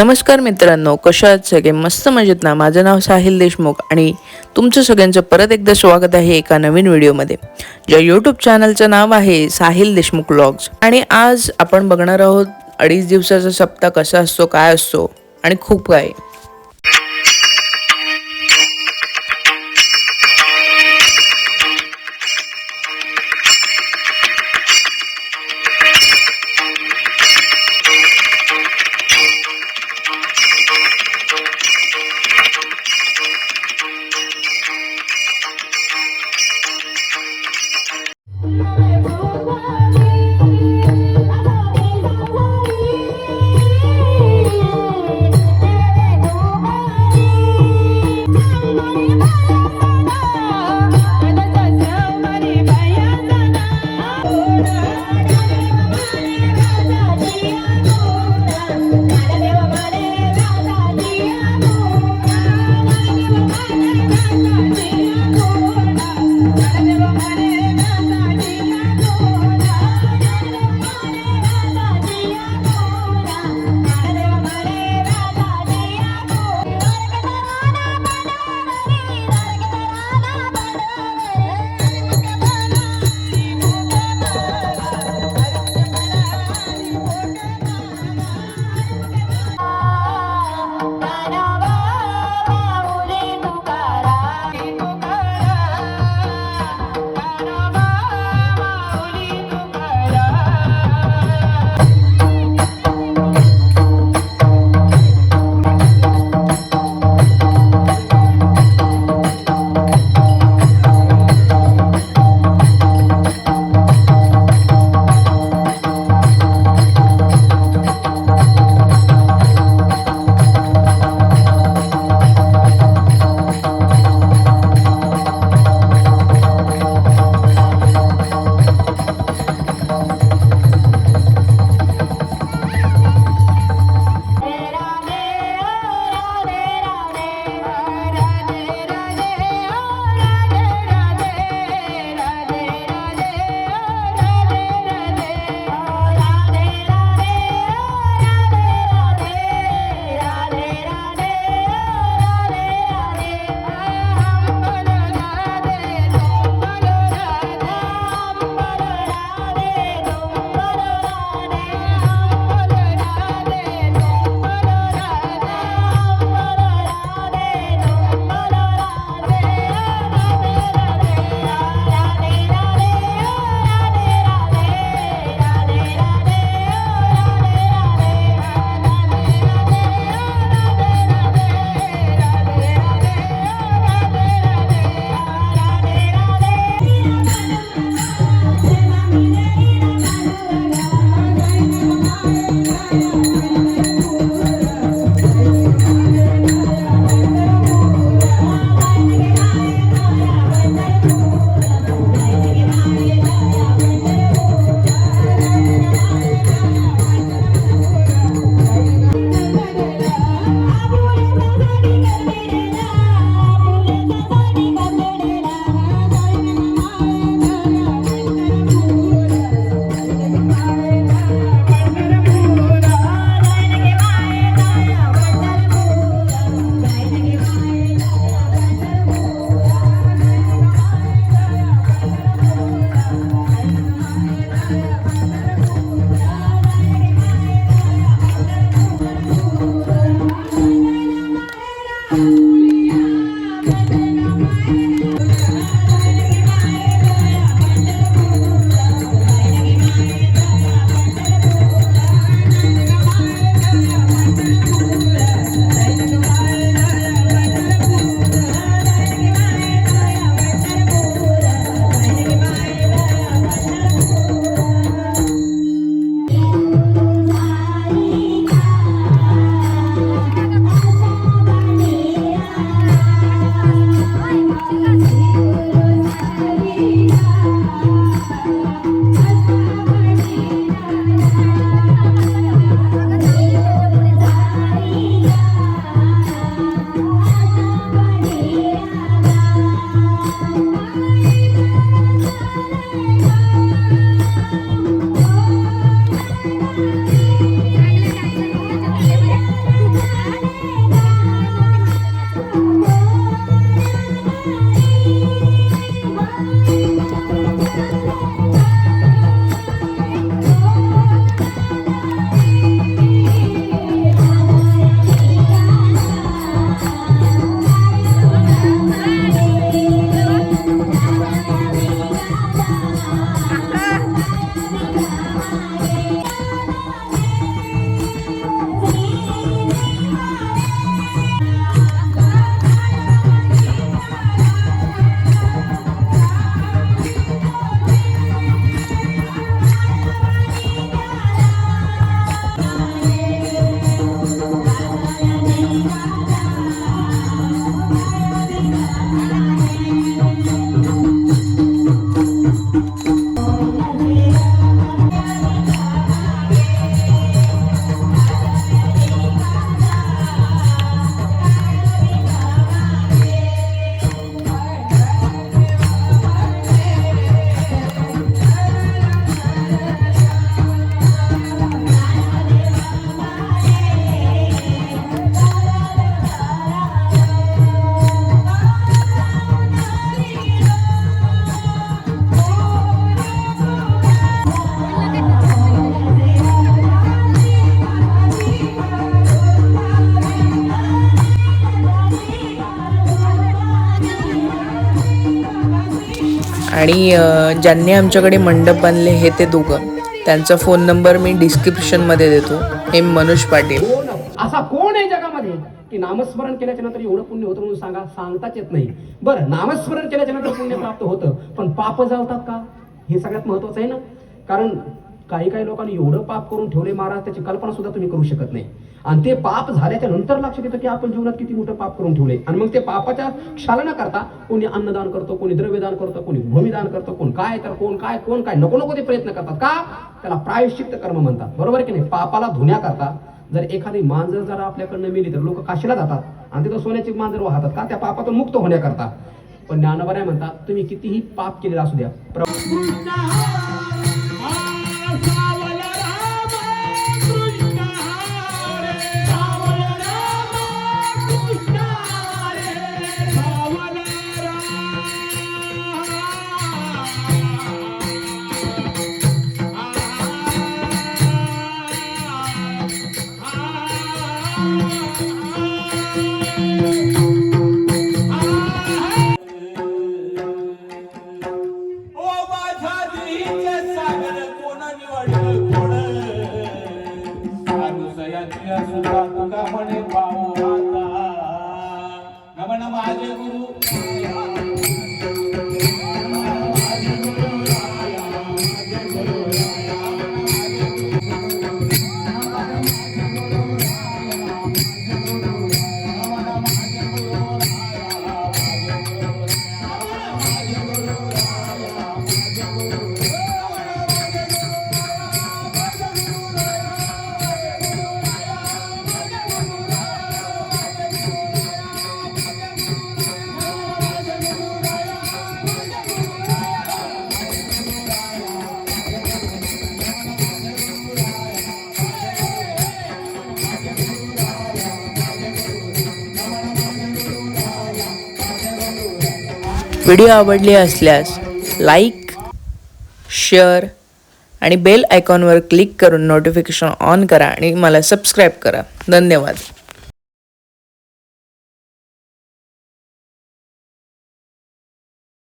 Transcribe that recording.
नमस्कार मित्रांनो कशा आहात सगळे? मस्त मजेत ना? माझं नाव साहिल देशमुख आणि तुमचं सगळ्यांचं परत एकदा स्वागत आहे एका नवीन व्हिडिओमध्ये. ज्या यूट्यूब चॅनलचं नाव आहे साहिल देशमुख ब्लॉग्स आणि आज आपण बघणार आहोत अडीच दिवसाचा सप्ताह कसा असतो काय असतो आणि खूप काय. आणि ज्यांनी आमच्याकडे मंडप बांधले हे ते दोघं. त्यांचा फोन नंबर मी डिस्क्रिप्शनमध्ये देतो. हे मनोज पाटील. असा कोण आहे जगामध्ये? की नामस्मरण केल्याच्यानंतर एवढं पुण्य होतं म्हणून सांगा सांगताच येत नाही. बरं नामस्मरण केल्याच्यानंतर पुण्य प्राप्त होतं पण पाप जावतात का? हे सगळ्यात महत्वाचं आहे ना. कारण काही काही लोकांनी एवढं पाप करून ठेवले महाराज त्याची कल्पना सुद्धा तुम्ही करू शकत नाही. आणि ते पाप झाल्याच्यानंतर लक्षात येतं की आपण जीवनात किती मोठं पाप करून ठेवले. आणि मग ते पापाच्या क्षालना करता कोणी अन्नदान करतो कोणी द्रव्यदान करतो कोणी भूमिदान करतो कोण काय तर कोण काय कोण काय नको नको ते प्रयत्न करतात. का? त्याला प्रायश्चित्त कर्म म्हणतात. बरोबर की नाही? पापाला धुण्याकरता जर एखादी मांजर जर आपल्याकडनं मेली तर लोक काशीला जातात. आणि तिथं सोन्याची मांजर वाहतात का? त्या पापातून मुक्त होण्याकरता. पण ज्ञानवराय म्हणतात तुम्ही कितीही पाप केलेला असू द्या. तुका म्हणे पाहू आता. नम नम माझे गुरु व्हिडिओ आवडले असल्यास लाईक शेअर आणि बेल आयकॉनवर क्लिक करून नोटिफिकेशन ऑन करा आणि मला सबस्क्राईब करा. धन्यवाद.